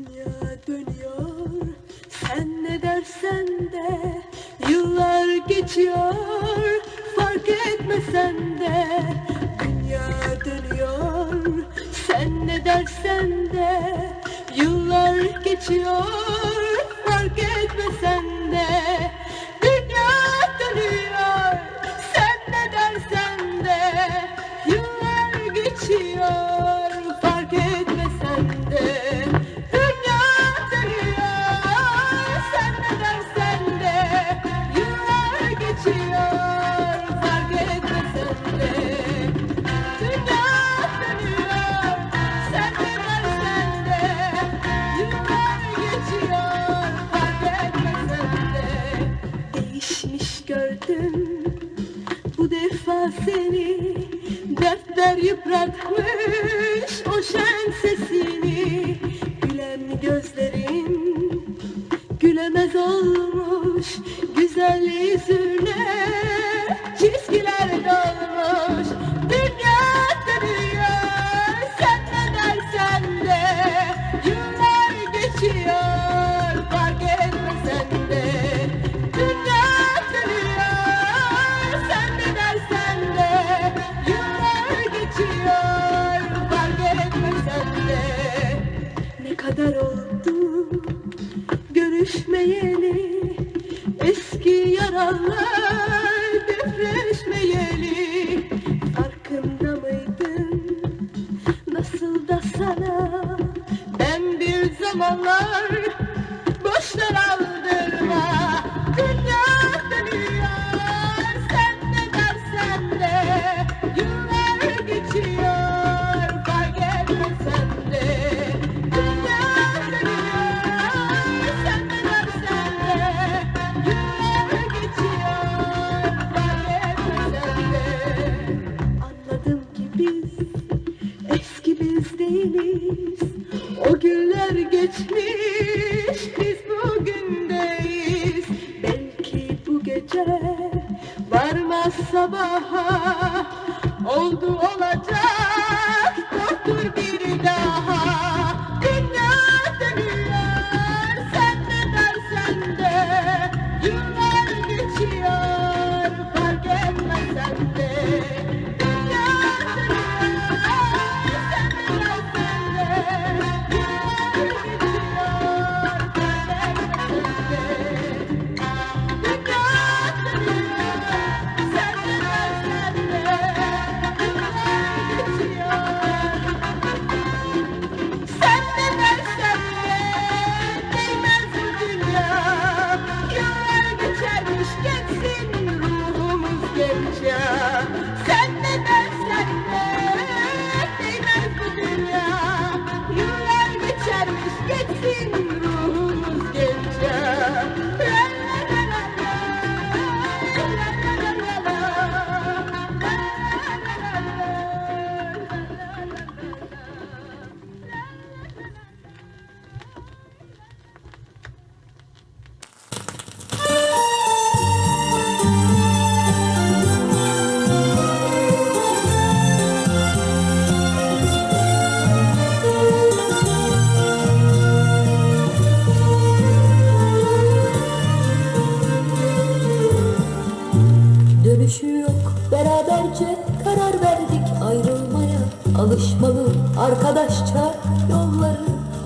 Dünya dönüyor. Sen ne dersen de Yıllar geçiyor. Fark etmesen de Dünya dönüyor. Sen ne dersen de Yıllar geçiyor. Fark etmesen de yıpratmış o şen la gece Varmaz sabaha oldu olacak.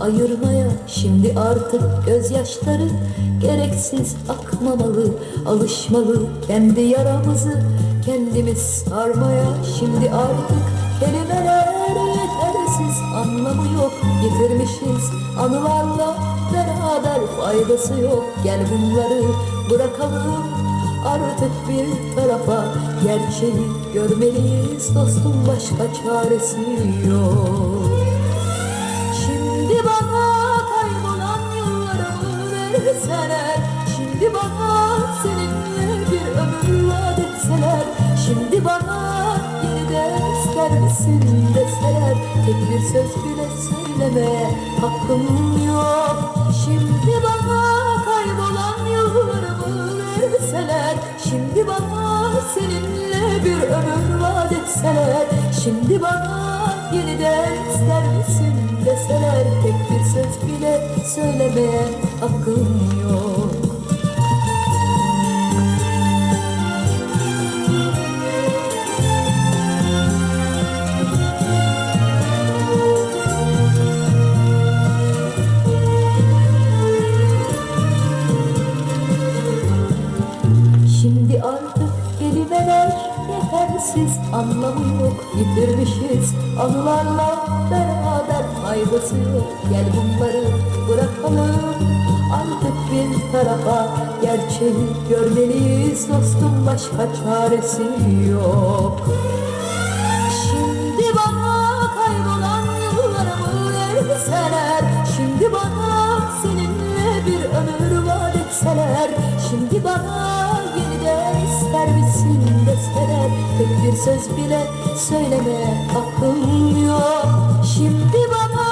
ayırmaya. Şimdi artık gözyaşları gereksiz akmamalı Alışmalı kendi yaramızı kendimiz sarmaya. Şimdi artık kelimeler yetersiz Anlamı yok. Yitirmişiz anılarla beraber Faydası yok. Gel bunları bırakalım artık bir tarafa. Gerçeği görmeliyiz dostum başka çaresi yok. sever misin deseler Tek bir söz bile söylemeye hakkım yok. Şimdi bana kaybolan yıllarımı verseler Şimdi bana seninle bir ömür vaat etseler Şimdi bana yeniden ister misin deseler Tek bensiz anlamı yok Yitirmişiz. Anılarla beraber faydası yok. Gel bunları bırakalım. Artık bir tarafa Gerçeği görmeliyiz. Dostum başka çaresi yok. Bir söz bile söylemeye hakkım yok. Şimdi bana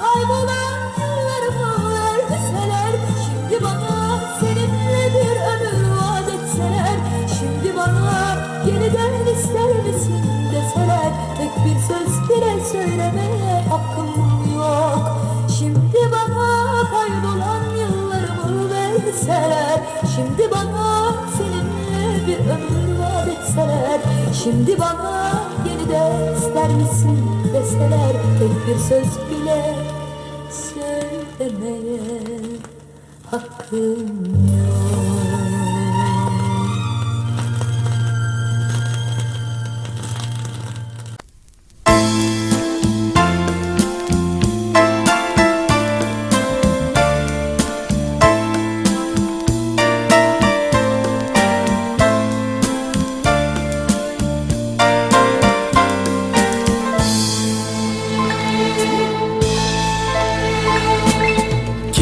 kaybolan yıllarımı verseler Şimdi bana seninle bir ömür vaat etseler. Şimdi bana yeniden ister misin deseler. Tek bir söz bile söylemeye hakkım yok. Şimdi bana kaybolan yıllarımı verseler. Şimdi bana seninle bir ömür vaat etseler Şimdi bana yeniden ister misin deseler Tek bir söz bile söylemeye hakkım yok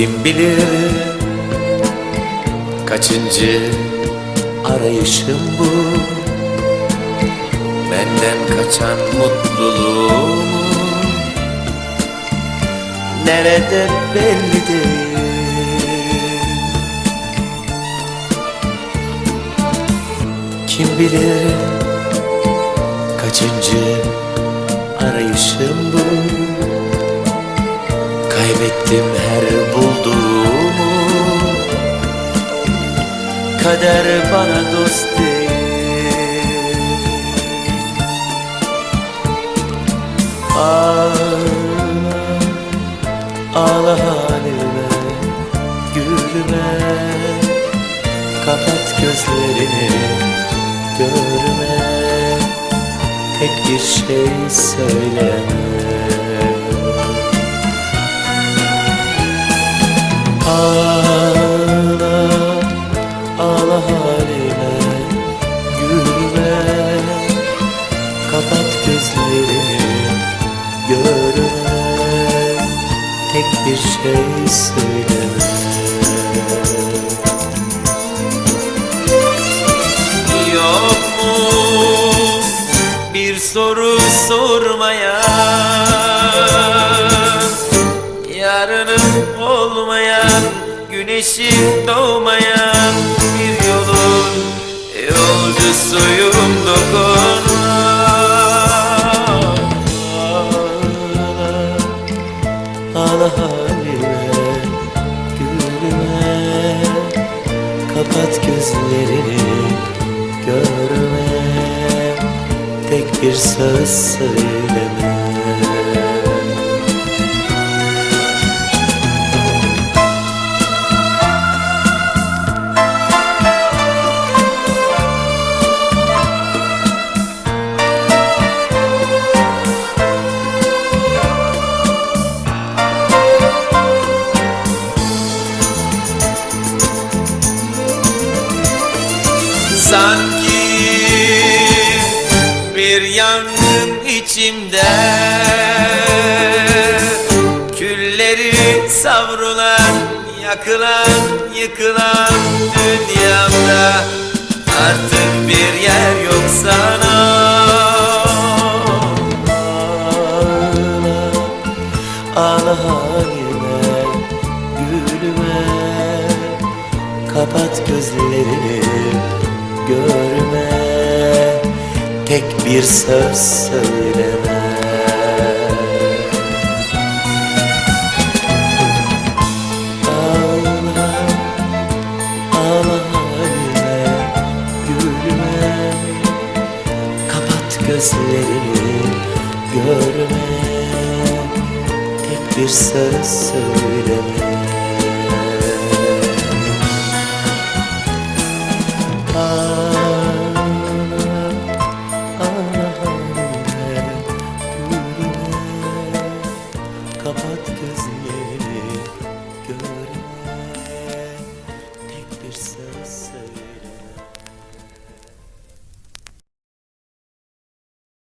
Kim bilir kaçıncı arayışım bu? Benden kaçan mutluluğum Nerede belli değil Kim bilir kaçıncı arayışım bu? Kaybettim her bulduğumu Kader bana dost değil. Ağla, ağla halime, gülme. Kapat gözlerini, görme. Tek bir şey söyleme soru sormaya Yarını olmayan, güneşi doğmayan bir yolun yolcusuyum dokunma. Sanki bir yangın içimde. Külleri savrulan, yakılan, yıkılan dünyamda. Artık bir yer yok sana bir söz söyleme. Ağla, ağla halime, gülme. Kapat gözlerini görme. Tek bir söz söyleme